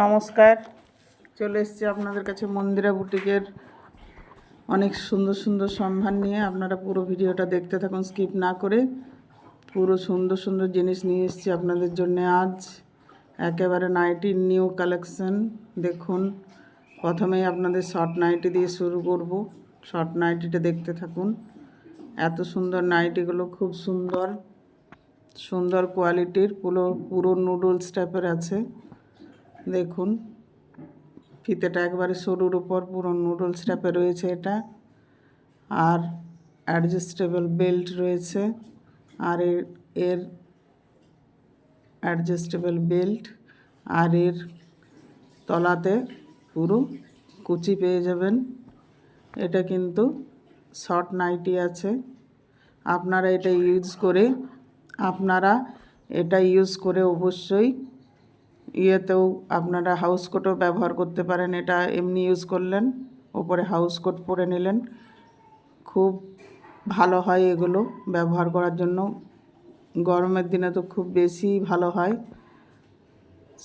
নমস্কার। চলে এসছি আপনাদের কাছে মন্দিরা বুটিকের অনেক সুন্দর সুন্দর সম্ভার নিয়ে। আপনারা পুরো ভিডিওটা দেখতে থাকুন, স্কিপ না করে। পুরো সুন্দর সুন্দর জিনিস নিয়ে এসেছি আপনাদের জন্য আজ। একেবারে নাইটি নিউ কালেকশন। দেখুন, প্রথমেই আপনাদের শর্ট নাইটি দিয়ে শুরু করব। শর্ট নাইটিটা দেখতে থাকুন। এত সুন্দর নাইটিগুলো খুব সুন্দর। সুন্দর কোয়ালিটির, পুরো পুরো নুডলস টাইপের আছে। দেখুন, ফিতেটা একবারে সরুর উপর, পুরো নুডলস টাইপের রয়েছে এটা। আর অ্যাডজাস্টেবল বেল্ট রয়েছে। আর এর এর অ্যাডজাস্টেবল বেল্ট আর এর তলাতে পুরো কুচি পেয়ে যাবেন। এটা কিন্তু শর্ট নাইটি আছে। আপনারা এটা ইউজ করে, আপনারা এটা ইউজ করে অবশ্যই ইয়েতেও আপনারা হাউস কোটও ব্যবহার করতে পারেন, এটা এমনি ইউজ করলেন ওপরে হাউস কোট পরে নিলেন। খুব ভালো হয় এগুলো ব্যবহার করার জন্য। গরমের দিনে তো খুব বেশি ভালো হয়।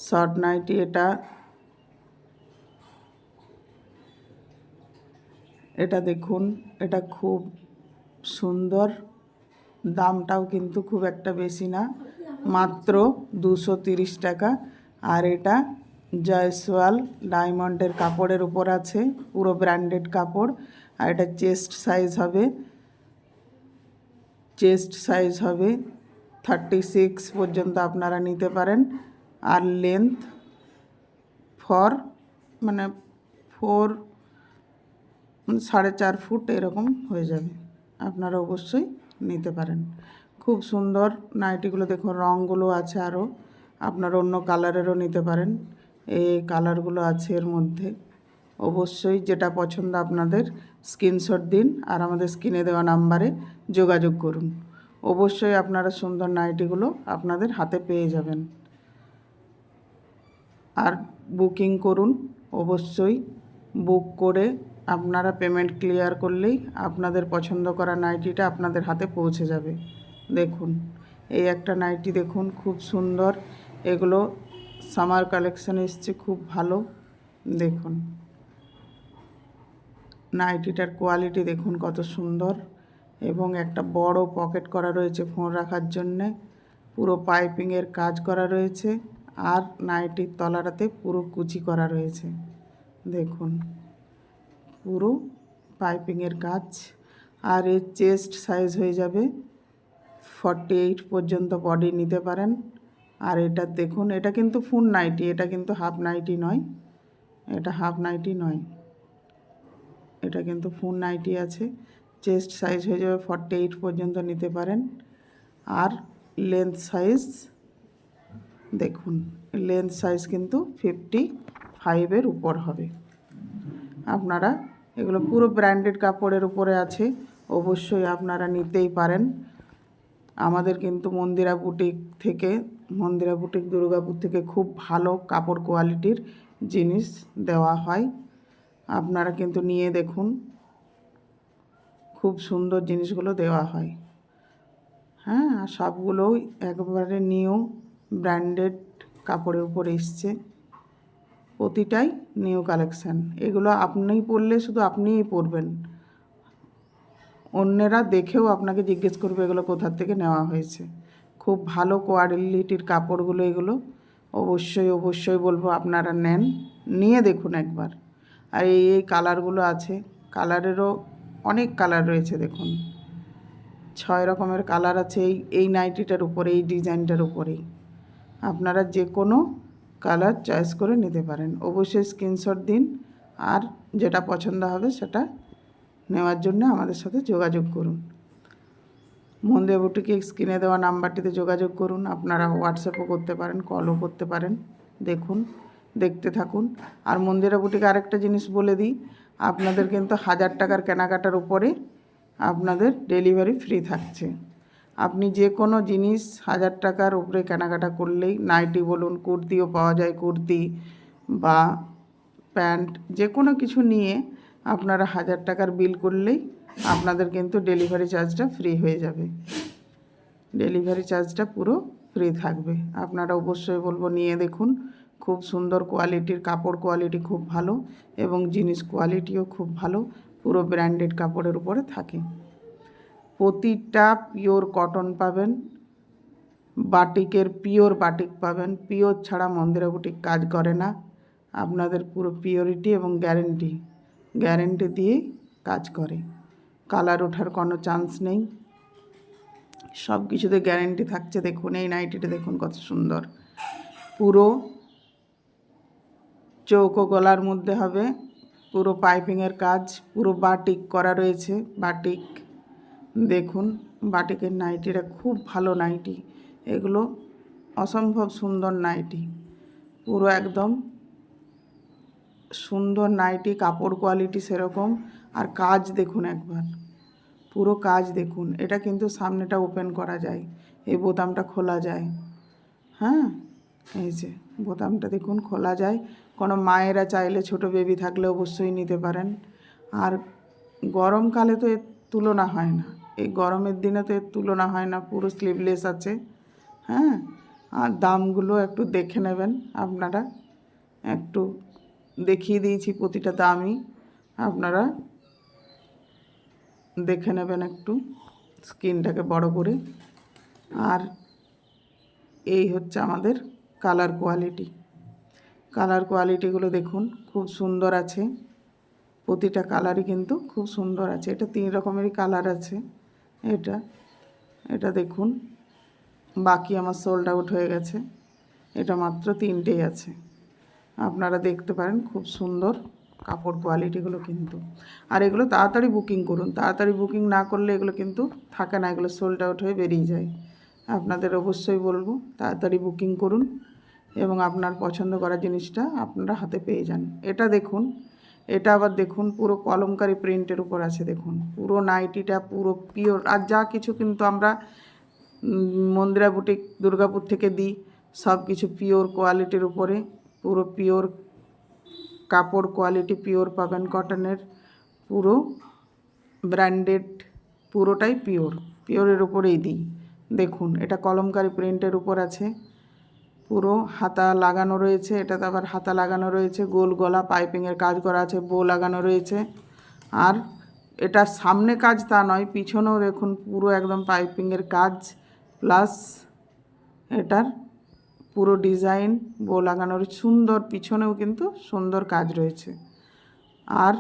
শর্ট নাইটি এটা এটা দেখুন, এটা খুব সুন্দর। দামটাও কিন্তু খুব একটা বেশি না, মাত্র দুশো তিরিশ টাকা। আর এটা জয়সওয়াল ডায়মন্ডের কাপড়ের উপর আছে, পুরো ব্র্যান্ডেড কাপড়। আর এটা চেস্ট সাইজ হবে, চেস্ট সাইজ হবে থার্টি সিক্স পর্যন্ত আপনারা নিতে পারেন। আর লেন্থ ফর মানে ফোর সাড়ে চার ফুট এরকম হয়ে যাবে। আপনারা অবশ্যই নিতে পারেন। খুব সুন্দর নাইটিগুলো দেখুন, রঙগুলো আছে আরও। আপনারা অন্য কালারেরও নিতে পারেন। এই কালারগুলো আছে এর মধ্যে। অবশ্যই যেটা পছন্দ আপনাদের, স্ক্রিনশট দিন আর আমাদের স্ক্রিনে দেওয়া নাম্বারে যোগাযোগ করুন। অবশ্যই আপনারা সুন্দর নাইটিগুলো আপনাদের হাতে পেয়ে যাবেন। আর বুকিং করুন। অবশ্যই বুক করে আপনারা পেমেন্ট ক্লিয়ার করলেই আপনাদের পছন্দ করা নাইটিটা আপনাদের হাতে পৌঁছে যাবে। দেখুন, এই একটা নাইটি দেখুন, খুব সুন্দর। এগুলো সামার কালেকশন এসছে, খুব ভালো। দেখুন। নাইটিটার কোয়ালিটি দেখুন কত সুন্দর। এবং একটা বড় পকেট করা রয়েছে ফোন রাখার জন্যে। পুরো পাইপিংয়ের কাজ করা রয়েছে। আর নাইটির তলাটাতে পুরো কুচি করা রয়েছে। দেখুন। পুরো পাইপিংয়ের কাজ। আর এর চেস্ট সাইজ হয়ে যাবে ফর্টি এইট পর্যন্ত বডি নিতে পারেন। আর এটা দেখুন, এটা কিন্তু ফুল নাইটি এটা কিন্তু হাফ নাইটি নয়। এটা হাফ নাইটি নয়। এটা কিন্তু ফুল নাইটি আছে। চেস্ট সাইজ হয়ে যাবে ফর্টি এইট পর্যন্ত নিতে পারেন। আর লেন্থ সাইজ দেখুন লেন্থ সাইজ কিন্তু ফিফটি ফাইভের উপর হবে। আপনারা, এগুলো পুরো ব্র্যান্ডেড কাপড়ের উপরে আছে। অবশ্যই আপনারা নিতেই পারেন। আমাদের কিন্তু মন্দিরা বুটিক থেকে মন্দিরা বুটিক দুর্গাপুর থেকে খুব ভালো কাপড় কোয়ালিটির জিনিস দেওয়া হয়। আপনারা কিন্তু নিয়ে দেখুন। খুব সুন্দর জিনিসগুলো দেওয়া হয়। হ্যাঁ আর সবগুলোই একবারে নিউ ব্র্যান্ডেড কাপড়ের উপর এসছে। প্রতিটাই নিউ কালেকশান। এগুলো আপনিই পরলে শুধু আপনিই পরবেন। অন্যেরা দেখেও আপনাকে জিজ্ঞেস করবে এগুলো কোথার থেকে নেওয়া হয়েছে। খুব ভালো কোয়ালিটির কাপড়গুলো এগুলো অবশ্যই অবশ্যই বলব আপনারা নেন। নিয়ে দেখুন একবার। আর এই এই কালারগুলো আছে। কালারেরও অনেক কালার রয়েছে দেখুন। ছয় রকমের কালার আছে এই এই নাইটিটার উপরে, এই ডিজাইনটার উপরেই আপনারা যে কোনো কালার চয়েস করে নিতে পারেন। অবশ্যই স্ক্রিনশট দিন আর যেটা পছন্দ হবে সেটা নেওয়ার জন্য আমাদের সাথে যোগাযোগ করুন। মন্দির বুটিকে স্ক্রিনে দেওয়া নাম্বারটিতে যোগাযোগ করুন। আপনারা হোয়াটসঅ্যাপও করতে পারেন কলও করতে পারেন। দেখুন, দেখতে থাকুন। আর মন্দিরা বুটিকে আরেকটা জিনিস বলে দিই, আপনাদের কিন্তু হাজার টাকার কেনাকাটার উপরে আপনাদের ডেলিভারি ফ্রি থাকছে। আপনি যে কোনো জিনিস হাজার টাকার উপরে কেনাকাটা করলেই নাইটি বলুন, কুর্তিও পাওয়া যায়, কুর্তি বা প্যান্ট যে কোনো কিছু নিয়ে আপনারা হাজার টাকার বিল করলেই আপনাদের কিন্তু ডেলিভারি চার্জটা ফ্রি হয়ে যাবে। ডেলিভারি চার্জটা পুরো ফ্রি থাকবে। আপনারা অবশ্যই বলব, নিয়ে দেখুন। খুব সুন্দর কোয়ালিটির কাপড় কোয়ালিটি খুব ভালো এবং জিনিস কোয়ালিটিও খুব ভালো, পুরো ব্র্যান্ডেড কাপড়ের উপরে থাকে। প্রতিটা পিওর কটন পাবেন বাটিকের পিওর বাটিক পাবেন। পিওর ছাড়া মন্দিরা বুটিক কাজ করে না। আপনাদের পুরো পিওরিটি এবং গ্যারেন্টি গ্যারেন্টি দিয়ে কাজ করে। কালার ওঠার কোনো চান্স নেই। সব কিছুতে গ্যারেন্টি থাকছে। দেখুন, এই নাইটিটা দেখুন কত সুন্দর। পুরো চৌকো গলার মধ্যে হবে। পুরো পাইপিংয়ের কাজ, পুরো বাটিক করা রয়েছে বাটিক দেখুন বাটিকের নাইটিটা খুব ভালো নাইটি এগুলো অসম্ভব সুন্দর নাইটি পুরো একদম সুন্দর নাইটি কাপড় কোয়ালিটি সেরকম। আর কাজ দেখুন একবার। পুরো কাজ দেখুন। এটা কিন্তু সামনেটা ওপেন করা যায়। এই বোতামটা খোলা যায়। হ্যাঁ? এই যে, বোতামটা দেখুন খোলা যায়। কোনো মায়েরা চাইলে ছোট বেবি থাকলে অবশ্যই নিতে পারেন। আর গরমকালে তো এর তুলনা হয় না। এই গরমের দিনে তো এর তুলনা হয় না। পুরো স্লিভলেস আছে। হ্যাঁ? আর দামগুলো একটু দেখে নেবেন আপনারা। একটু দেখিয়ে দিয়েছি প্রতিটা দামই আপনারা দেখে নেবেন একটু স্কিনটাকে বড় করে। আর এই হচ্ছে আমাদের কালার কোয়ালিটি। কালার কোয়ালিটিগুলো দেখুন, খুব সুন্দর আছে। প্রতিটা কালারই কিন্তু খুব সুন্দর আছে। এটা তিন রকমেরই কালার আছে। এটা এটা দেখুন, বাকি আমার সোল্ড আউট হয়ে গেছে। এটা মাত্র তিনটেই আছে। আপনারা দেখতে পারেন খুব সুন্দর। কাপড় কোয়ালিটিগুলো কিন্তু। আর এগুলো তাড়াতাড়ি বুকিং করুন। তাড়াতাড়ি বুকিং না করলে এগুলো কিন্তু থাকে না, এগুলো সোল্ড আউট হয়ে বেরিয়ে যায়। আপনাদের অবশ্যই বলব, তাড়াতাড়ি বুকিং করুন এবং আপনার পছন্দ করা জিনিসটা আপনারা হাতে পেয়ে যান। এটা দেখুন, এটা আবার দেখুন, পুরো কলমকারি প্রিন্টের উপর আছে দেখুন। পুরো নাইটিটা পুরো পিওর আর যা কিছু কিন্তু আমরা মন্দিরা বুটিক, দুর্গাপুর থেকে দিই সব কিছু পিওর কোয়ালিটির উপরে, পুরো পিওর কাপড় কোয়ালিটি পিওর পাবেন কটনের পুরো ব্র্যান্ডেড পুরোটাই পিওর পিওরের উপরেই দিই। দেখুন, এটা কলমকারি প্রিন্টের উপর আছে। পুরো হাতা লাগানো রয়েছে, এটাতে আবার হাতা লাগানো রয়েছে, গোল গলা পাইপিংয়ের কাজ করা আছে বো লাগানো রয়েছে। আর এটা সামনে কাজ তা নয়, পিছনেও দেখুন পুরো একদম পাইপিংয়ের কাজ প্লাস এটার পুরো ডিজাইন বো লাগানোর সুন্দর পিছনেও কিন্তু সুন্দর কাজ রয়েছে। আর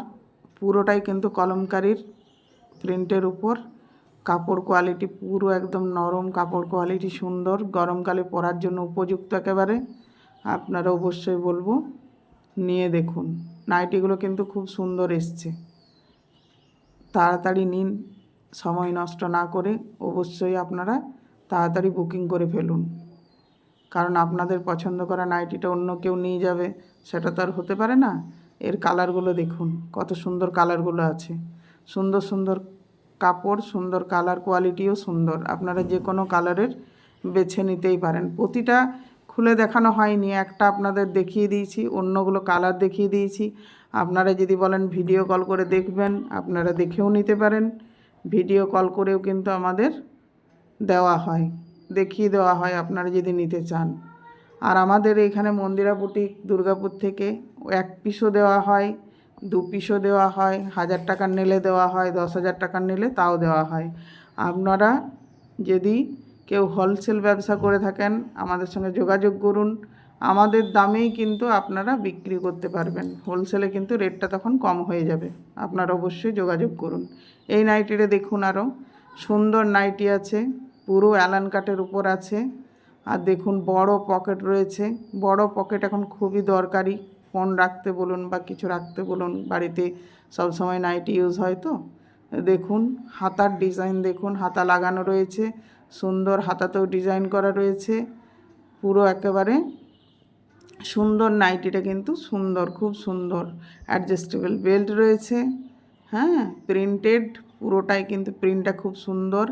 পুরোটাই কিন্তু কলমকারির প্রিন্টের উপর। কাপড় কোয়ালিটি পুরো একদম নরম, কাপড় কোয়ালিটি সুন্দর, গরমকালে পরার জন্য উপযুক্ত একেবারে। আপনারা অবশ্যই বলব, নিয়ে দেখুন। নাইটিগুলো কিন্তু খুব সুন্দর এসছে। তাড়াতাড়ি নিন, সময় নষ্ট না করে অবশ্যই আপনারা তাড়াতাড়ি বুকিং করে ফেলুন। কারণ আপনাদের পছন্দ করা নাইটিটা অন্য কেউ নিয়ে যাবে, সেটা তো আর হতে পারে না। এর কালারগুলো দেখুন, কত সুন্দর কালারগুলো আছে। সুন্দর সুন্দর কাপড়, সুন্দর কালার কোয়ালিটিও সুন্দর। আপনারা যে কোনো কালারের বেছে নিতেই পারেন। প্রতিটা খুলে দেখানো হয়নি, একটা আপনাদের দেখিয়ে দিয়েছি, অন্যগুলো কালার দেখিয়ে দিয়েছি। আপনারা যদি বলেন ভিডিও কল করে দেখবেন, আপনারা দেখেও নিতে পারেন। ভিডিও কল করেও কিন্তু আমাদের দেওয়া হয়। দেখিয়ে দেওয়া হয় আপনারা যদি নিতে চান। আর আমাদের এখানে মন্দিরা বুটিক দুর্গাপুর থেকে এক পিসও দেওয়া হয়, দু পিসও দেওয়া হয়, হাজার টাকার নিলে দেওয়া হয়, দশ হাজার টাকার নিলে তাও দেওয়া হয়। আপনারা যদি কেউ হোলসেল ব্যবসা করে থাকেন, আমাদের সঙ্গে যোগাযোগ করুন। আমাদের দামেই কিন্তু আপনারা বিক্রি করতে পারবেন। হোলসেলে কিন্তু রেটটা তখন কম হয়ে যাবে। আপনারা অবশ্যই যোগাযোগ করুন। এই নাইটিটা দেখুন আরও সুন্দর নাইটি আছে। পুরো অ্যালান কাটের উপর আছে। আর দেখুন, বড় পকেট রয়েছে। বড় পকেট এখন খুবই দরকারি। ফোন রাখতে বলুন বা কিছু রাখতে বলুন। বাড়িতে সব সময় নাইটি ইউজ হয় তো? দেখুন, হাতার ডিজাইন দেখুন, হাতা লাগানো রয়েছে। সুন্দর হাতাতেও ডিজাইন করা রয়েছে। পুরো একেবারে সুন্দর নাইটিটা কিন্তু সুন্দর, খুব সুন্দর। অ্যাডজাস্টেবল বেল্ট রয়েছে। হ্যাঁ প্রিন্টেড, পুরোটাই কিন্তু প্রিন্টটা খুব সুন্দর।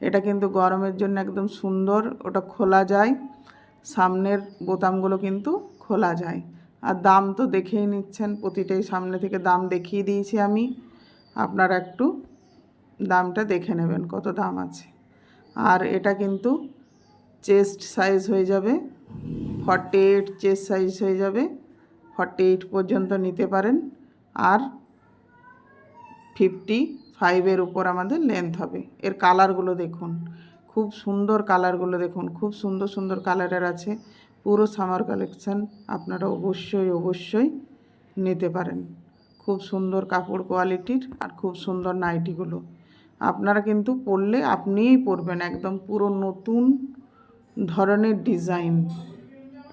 এটা কিন্তু গরমের জন্য একদম সুন্দর, ওটা খোলা যায়। সামনের বোতামগুলো কিন্তু খোলা যায়। আর দাম তো দেখেই নিচ্ছেন, প্রতিটাই সামনে থেকে দাম দেখিয়ে দিয়েছি আমি। আপনারা একটু দামটা দেখে নেবেন কত দাম আছে। আর এটা কিন্তু চেস্ট সাইজ হয়ে যাবে, ফর্টি এইট চেস্ট সাইজ হয়ে যাবে, ফর্টি এইট পর্যন্ত নিতে পারেন। আর ফিফটি ফাইভের উপর আমাদের লেন্থ হবে। এর কালারগুলো দেখুন। খুব সুন্দর কালারগুলো দেখুন। খুব সুন্দর সুন্দর কালারের আছে। পুরো সামার কালেকশান আপনারা অবশ্যই অবশ্যই নিতে পারেন। খুব সুন্দর কাপড় কোয়ালিটির আর খুব সুন্দর নাইটিগুলো আপনারা কিন্তু পরলে আপনিই পরবেন একদম পুরো নতুন ধরনের ডিজাইন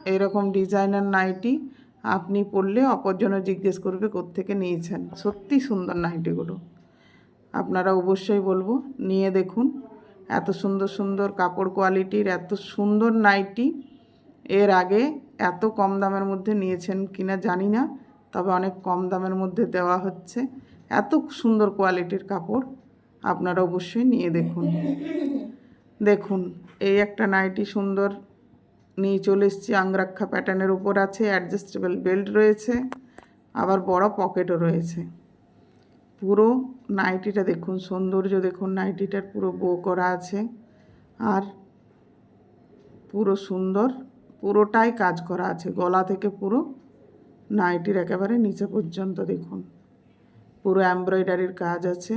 এরকম ডিজাইনার নাইটি আপনি পরলে অপরজনও জিজ্ঞেস করবে কোত্থেকে নিয়েছেন। সত্যি সুন্দর নাইটিগুলো আপনারা অবশ্যই বলব, নিয়ে দেখুন। এত সুন্দর সুন্দর কাপড় কোয়ালিটির, এত সুন্দর নাইটি। এর আগে এত কম দামের মধ্যে নিয়েছেন কিনা জানি না, তবে অনেক কম দামের মধ্যে দেওয়া হচ্ছে। এত সুন্দর কোয়ালিটির কাপড় আপনারা অবশ্যই নিয়ে দেখুন। দেখুন, এই একটা নাইটি সুন্দর নিয়ে চলে এসেছি। আংরাক্ষা প্যাটার্নের উপর আছে অ্যাডজাস্টেবল বেল্ট রয়েছে, আবার বড় পকেটও রয়েছে। পুরো নাইটিটা দেখুন, সৌন্দর্য দেখুন, নাইটিটার পুরো বো করা আছে। আর পুরো সুন্দর, পুরোটাই কাজ করা আছে, গলা থেকে পুরো নাইটির একেবারে নিচে পর্যন্ত দেখুন। পুরো এমব্রয়ডারির কাজ আছে,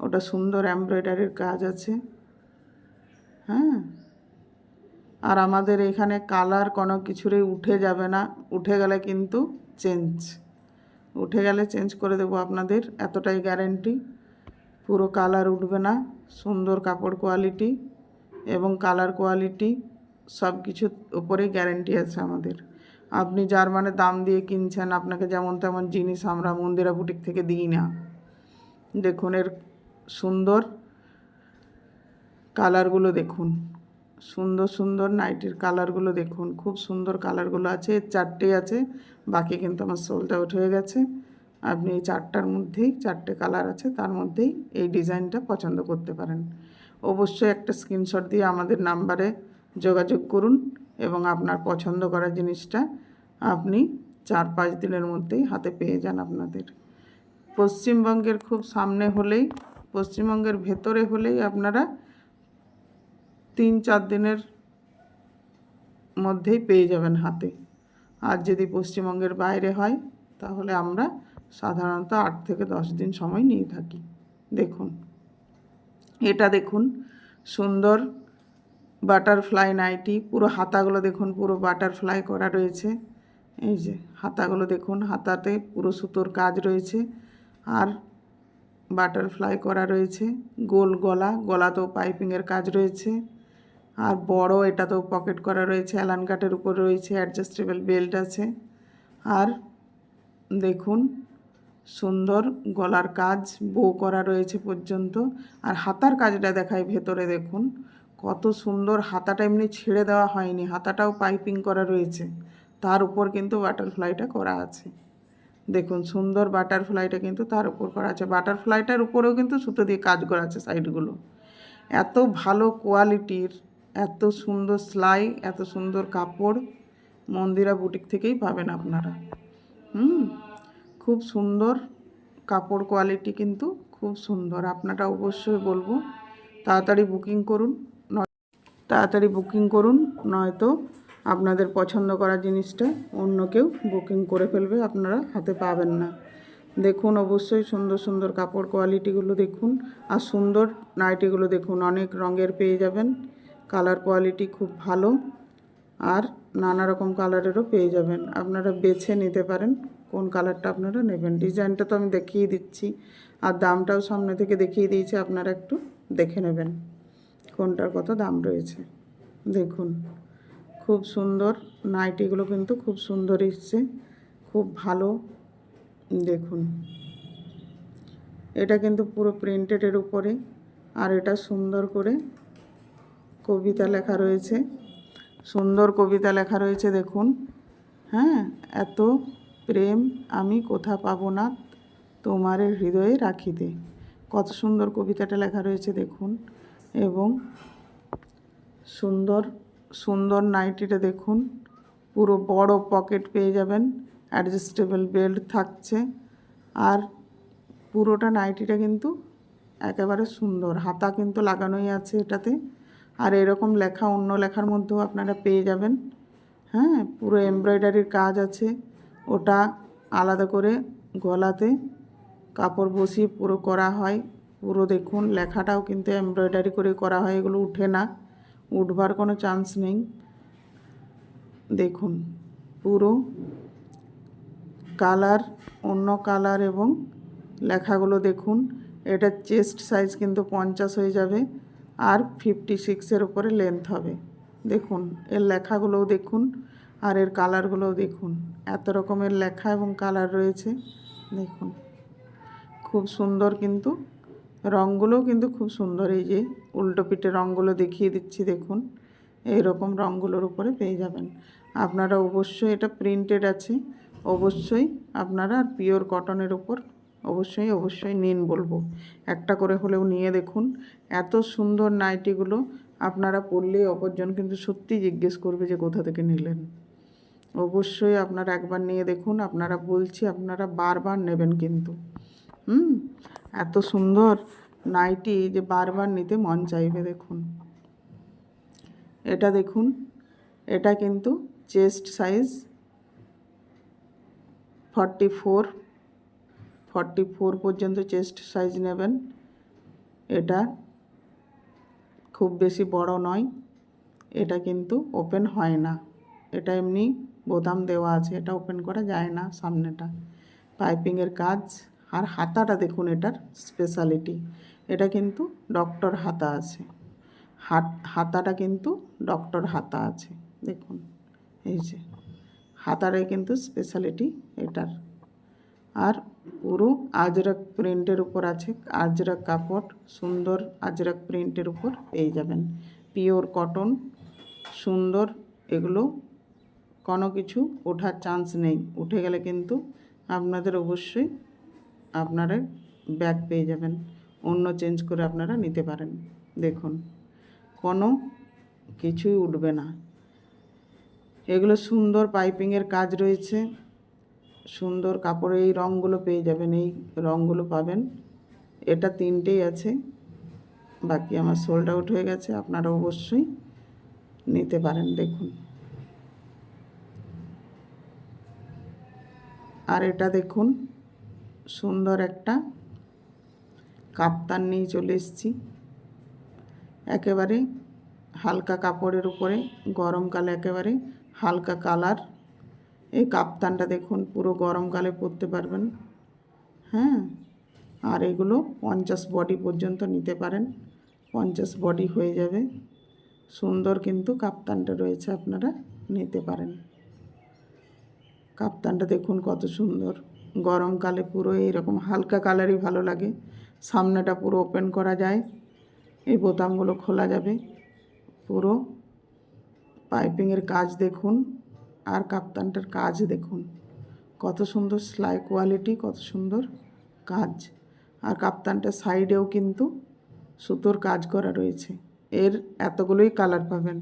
ওটা সুন্দর এমব্রয়ডারির কাজ আছে। হ্যাঁ? আর আমাদের এখানে কালার কোনো কিছুরই উঠে যাবে না, উঠে গেলে কিন্তু চেঞ্জ উঠে গেলে চেঞ্জ করে দেবো আপনাদের, এতটাই গ্যারেন্টি পুরো কালার উঠবে না, সুন্দর কাপড় কোয়ালিটি এবং কালার কোয়ালিটি সব কিছুর উপরেই গ্যারেন্টি আছে আমাদের। আপনি যার মানে দাম দিয়ে কিনছেন, আপনাকে যেমন তেমন জিনিস আমরা মন্দিরা বুটিক থেকে দিই না। দেখুন এর সুন্দর কালারগুলো দেখুন। সুন্দর সুন্দর নাইটির কালারগুলো দেখুন। খুব সুন্দর কালারগুলো আছে, চারটে আছে, বাকি কিন্তু আমার সোলটা আউট হয়ে গেছে। আপনি এই চারটার মধ্যেই, চারটে কালার আছে, তার মধ্যেই এই ডিজাইনটা পছন্দ করতে পারেন। অবশ্যই একটা স্ক্রিনশট দিয়ে আমাদের নাম্বারে যোগাযোগ করুন এবং আপনার পছন্দ করা জিনিসটা আপনি চার, পাঁচ দিনের মধ্যেই হাতে পেয়ে যান আপনাদের। পশ্চিমবঙ্গের খুব সামনে হলেই, পশ্চিমবঙ্গের ভেতরে হলেই আপনারা তিন চার দিনের মধ্যেই পেয়ে যাবেন হাতে। আর যদি পশ্চিমবঙ্গের বাইরে হয়, তাহলে আমরা সাধারণত আট থেকে দশ দিন সময় নিয়ে থাকি। দেখুন, এটা দেখুন, সুন্দর বাটারফ্লাই নাইটি, পুরো হাতাগুলো দেখুন, পুরো বাটারফ্লাই করা রয়েছে। এই যে, হাতাগুলো দেখুন, হাতাতে পুরো সুতোর কাজ রয়েছে। আর বাটারফ্লাই করা রয়েছে, গোল গলা, গলাতেও পাইপিংয়ের কাজ রয়েছে। আর বড় এটা তো পকেট করা রয়েছে অ্যালান কাটের উপর রয়েছে অ্যাডজাস্টেবল বেল্ট আছে। আর দেখুন, সুন্দর গলার কাজ বো করা রয়েছে পর্যন্ত। আর হাতার কাজটা দেখায় ভেতরে, দেখুন, কত সুন্দর হাতাটা এমনি ছেড়ে দেওয়া হয়নি, হাতাটাও পাইপিং করা রয়েছে। তার উপর কিন্তু বাটারফ্লাইটা করা আছে। দেখুন, সুন্দর বাটারফ্লাইটা কিন্তু তার উপর করা আছে। বাটারফ্লাইটার উপরেও কিন্তু সুতো দিয়ে কাজ করা আছে সাইডগুলো এত ভালো কোয়ালিটির এত সুন্দর সেলাই, এত সুন্দর কাপড় মন্দিরা বুটিক থেকেই পাবেন আপনারা। হুম, খুব সুন্দর কাপড় কোয়ালিটি কিন্তু খুব সুন্দর। আপনারা অবশ্যই বলব, তাড়াতাড়ি বুকিং করুন তাড়াতাড়ি বুকিং করুন, নয়তো আপনাদের পছন্দ করা জিনিসটা অন্য কেউ বুকিং করে ফেলবে, আপনারা হাতে পাবেন না। দেখুন, অবশ্যই সুন্দর সুন্দর কাপড় কোয়ালিটিগুলো দেখুন, আর সুন্দর নাইটিগুলো দেখুন, অনেক রঙের পেয়ে যাবেন। কালার কোয়ালিটি খুব ভালো আর নানা রকম কালারেরও পেয়ে যাবেন। আপনারা বেছে নিতে পারেন কোন কালারটা আপনারা নেবেন। ডিজাইনটা তো আমি দেখিয়ে দিচ্ছি আর দামটাও সামনে থেকে দেখিয়ে দিয়েছি, আপনারা একটু দেখে নেবেন কোনটার কত দাম রয়েছে। দেখুন, খুব সুন্দর নাইটিগুলো কিন্তু খুব সুন্দর এসছে, খুব ভালো। দেখুন, এটা কিন্তু পুরো প্রিন্টেডের উপরে আর এটা সুন্দর করে কবিতা লেখা রয়েছে। সুন্দর কবিতা লেখা রয়েছে, দেখুন। হ্যাঁ এত প্রেম আমি কোথা পাবো না তোমার হৃদয়ে রাখিতে। কত সুন্দর কবিতাটা লেখা রয়েছে, দেখুন। এবং সুন্দর সুন্দর নাইটিটা দেখুন। পুরো বড় পকেট পেয়ে যাবেন অ্যাডজাস্টেবল বেল্ট থাকছে। আর পুরোটা নাইটিটা কিন্তু একেবারে সুন্দর, হাতা কিন্তু লাগানোই আছে এটাতে। আর এরকম লেখা অন্য লেখার মধ্যেও আপনারা পেয়ে যাবেন। হ্যাঁ পুরো এমব্রয়ডারির কাজ আছে। ওটা আলাদা করে গলাতে কাপড় বসিয়ে পুরো করা হয়। পুরো দেখুন, লেখাটাও কিন্তু এমব্রয়ডারি করে করা হয়, এগুলো উঠে না। উঠবার কোনো চান্স নেই। দেখুন, পুরো কালার অন্য কালার এবং লেখাগুলো দেখুন। এটা চেস্ট সাইজ কিন্তু পঞ্চাশ হয়ে যাবে। আর ফিফটি সিক্সের উপরে লেন্থ হবে। দেখুন, এর লেখাগুলোও দেখুন আর এর কালারগুলোও দেখুন। এত রকমের লেখা এবং কালার রয়েছে, দেখুন। খুব সুন্দর কিন্তু রঙগুলোও কিন্তু খুব সুন্দর। এই যে উল্টো পিঠে রঙগুলো দেখিয়ে দিচ্ছি, দেখুন। এই রকম রঙগুলোর উপরে পেয়ে যাবেন। আপনারা অবশ্যই এটা প্রিন্টেড আছে। অবশ্যই আপনারা পিওর কটনের উপর অবশ্যই অবশ্যই নিন বলব। একটা করে হলেও নিয়ে দেখুন। এত সুন্দর নাইটিগুলো আপনারা পরলে অপরজন কিন্তু সত্যি জিজ্ঞেস করবে যে কোথা থেকে নিলেন। অবশ্যই আপনারা একবার নিয়ে দেখুন, আপনারা বলছি আপনারা বারবার নেবেন কিন্তু। হুম? এত সুন্দর নাইটি যে বারবার নিতে মন চাইবে দেখুন। এটা দেখুন, এটা কিন্তু chest size forty four forty four পর্যন্ত চেস্ট সাইজ নেবেন। এটা খুব বেশি বড় নয়। এটা কিন্তু ওপেন হয় না। এটা এমনি বোতাম দেওয়া আছে। এটা ওপেন করা যায় না সামনেটা। পাইপিংয়ের কাজ। আর হাতাটা দেখুন এটার স্পেশালিটি এটা কিন্তু ডক্টর হাতা আছে। হাত, হাতাটা কিন্তু ডক্টর হাতা আছে। দেখুন, এই যে। হাতারে কিন্তু স্পেশালিটি এটার। আর পুরো, আজরাক প্রিন্টের উপর আছে, আজরাক কাপড়, সুন্দর আজরাক প্রিন্টের উপর পেয়ে যাবেন। পিওর কটন, সুন্দর, এগুলো কোনো কিছু ওঠার চান্স নেই। উঠে গেলে কিন্তু আপনাদের অবশ্যই আপনারা ব্যাগ পেয়ে যাবেন। অন্য চেঞ্জ করে আপনারা নিতে পারেন। দেখুন, কোনো কিছুই উঠবে না। এগুলো সুন্দর পাইপিংয়ের কাজ রয়েছে। সুন্দর কাপড়ে এই রঙগুলো পেয়ে যাবেন, এই রঙগুলো পাবেন। এটা তিনটেই আছে। বাকি আমার সোল্ড আউট হয়ে গেছে আপনারা অবশ্যই নিতে পারেন, দেখুন। আর এটা দেখুন, সুন্দর একটা কাপ্তান নিয়ে চলে এসেছি। একেবারে হালকা কাপড়ের উপরে, গরমকালে একেবারে হালকা কালার। এই কাপ্তানটা দেখুন, পুরো গরমকালে পরতে পারবেন। হ্যাঁ আর এগুলো পঞ্চাশ বডি পর্যন্ত নিতে পারেন। পঞ্চাশ বডি হয়ে যাবে। সুন্দর কিন্তু কাপ্তানটা রয়েছে, আপনারা নিতে পারেন। কাপ্তানটা দেখুন কত সুন্দর। গরমকালে পুরো এইরকম হালকা কালারই ভালো লাগে। সামনেটা পুরো ওপেন করা যায়। এই বোতামগুলো খোলা যাবে। পুরো পাইপিংয়ের কাজ দেখুন। আর কাপ্তানটার কাজ দেখুন। কত সুন্দর সেলাই কোয়ালিটি কত সুন্দর কাজ। আর কাপ্তানটার সাইডেও কিন্তু সুতোর কাজ করা রয়েছে। এর এতগুলোই কালার পাবেন।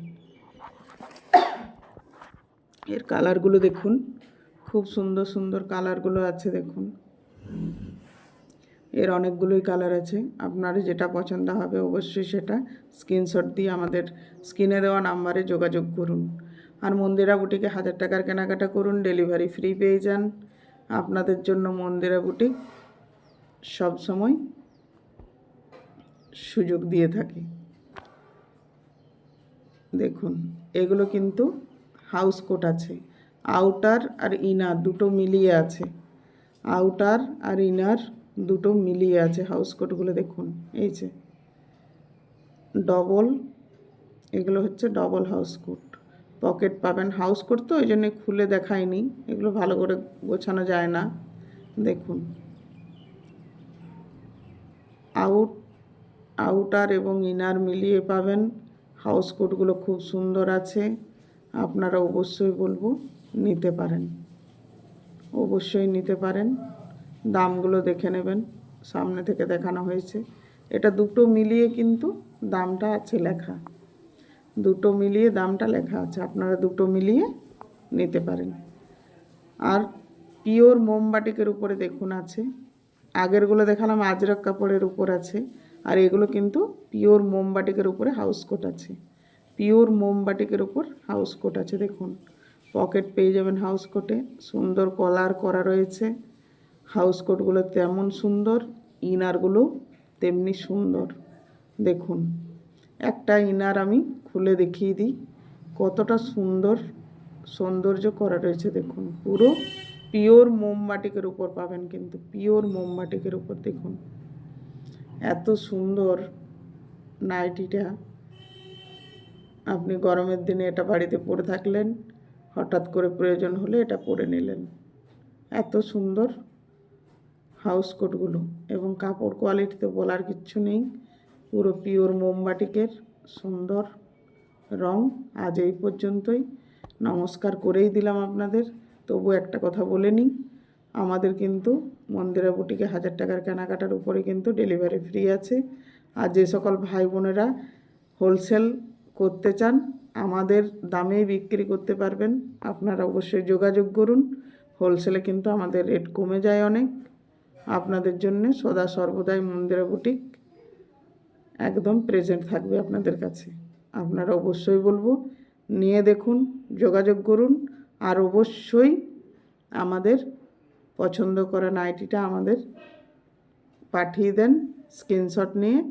এর কালারগুলো দেখুন। খুব সুন্দর সুন্দর কালারগুলো আছে দেখুন। এর অনেকগুলোই কালার আছে। আপনার যেটা পছন্দ হবে অবশ্যই সেটা স্ক্রিনশট দিয়ে আমাদের স্ক্রিনে দেওয়া নাম্বারে যোগাযোগ করুন। আর মন্দিরা বুটিকে হাজার টাকার কেনাকাটা করুন ডেলিভারি ফ্রি পেয়ে যান। আপনাদের জন্য মন্দিরা বুটিক সবসময় সুযোগ দিয়ে থাকে। দেখুন, এগুলো কিন্তু হাউস কোট আছে। আউটার আর ইনার দুটো মিলিয়ে আছে। আউটার আর ইনার দুটো মিলিয়ে আছে হাউস কোটগুলো দেখুন, এই যে। ডবল এগুলো হচ্ছে ডবল হাউস কোট পকেট পাবেন হাউস কোট তো ওই জন্য খুলে দেখায়নি। এগুলো ভালো করে গোছানো যায় না। দেখুন। আউট, আউটার এবং ইনার মিলিয়ে পাবেন। হাউস কোটগুলো খুব সুন্দর আছে। আপনারা অবশ্যই বলব নিতে পারেন। অবশ্যই নিতে পারেন। দামগুলো দেখে নেবেন। সামনে থেকে দেখানো হয়েছে। এটা দুটো মিলিয়ে কিন্তু দামটা আছে লেখা। দুটো মিলিয়ে দামটা লেখা আছে, আপনারা দুটো মিলিয়ে নিতে পারেন। আর পিওর মোমবাটিকের উপরে দেখুন আছে, আগেরগুলো দেখালাম আজরক কাপড়ের উপর আছে, আর এগুলো কিন্তু পিওর মোমবাটিকের উপরে হাউস কোট আছে। পিওর মোমবাটিকের উপর হাউস কোট আছে, দেখুন। পকেট পেয়ে যাবেন হাউস কোটে, সুন্দর কলার করা রয়েছে। হাউস কোটগুলো তেমন সুন্দর, ইনারগুলো তেমনি সুন্দর, দেখুন। একটা ইনার আমি খুলে দেখিয়ে দিই। কতটা সুন্দর সৌন্দর্য করা রয়েছে দেখুন। পুরো পিওর মোমবাটিকের উপর পাবেন কিন্তু পিওর মোমবাটিকের উপর দেখুন। এত সুন্দর নাইটিটা আপনি গরমের দিনে এটা বাড়িতে পরে থাকলেন, হঠাৎ করে প্রয়োজন হলে এটা পরে নিলেন। এত সুন্দর হাউস কোটগুলো এবং কাপড় কোয়ালিটি তো বলার কিচ্ছু নেই। পুরো পিওর মোমবাটিকের সুন্দর রং আজ এই পর্যন্তই। নমস্কার করেই দিলাম আপনাদের। তবু একটা কথা বলে নিই, আমাদের কিন্তু মন্দিরা বুটিকে হাজার টাকার কেনাকাটার উপরে কিন্তু ডেলিভারি ফ্রি আছে। আর যে সকল ভাই বোনেরা হোলসেল করতে চান, আমাদের দামেই বিক্রি করতে পারবেন। আপনারা অবশ্যই যোগাযোগ করুন। হোলসেলে কিন্তু আমাদের রেট কমে যায় অনেক। আপনাদের জন্য সদা সর্বদাই মন্দিরা বুটিক একদম প্রেজেন্ট থাকবে আপনাদের কাছে। আপনারা অবশ্যই বলব, নিয়ে দেখুন, যোগাযোগ করুন, আর অবশ্যই আমাদের পছন্দ করা নাইটিটা আমাদের পাঠিয়ে দেন স্ক্রিনশট নিয়ে।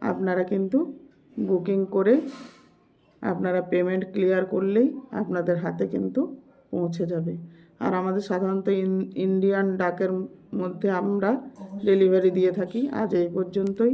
আপনারা কিন্তু বুকিং করে আপনারা পেমেন্ট ক্লিয়ার করলেই আপনাদের হাতে কিন্তু পৌঁছে যাবে। আর আমাদের সাধারণত ইন- ইন্ডিয়ান ডাকের মধ্যে আমরা ডেলিভারি দিয়ে থাকি, আজ এই পর্যন্তই।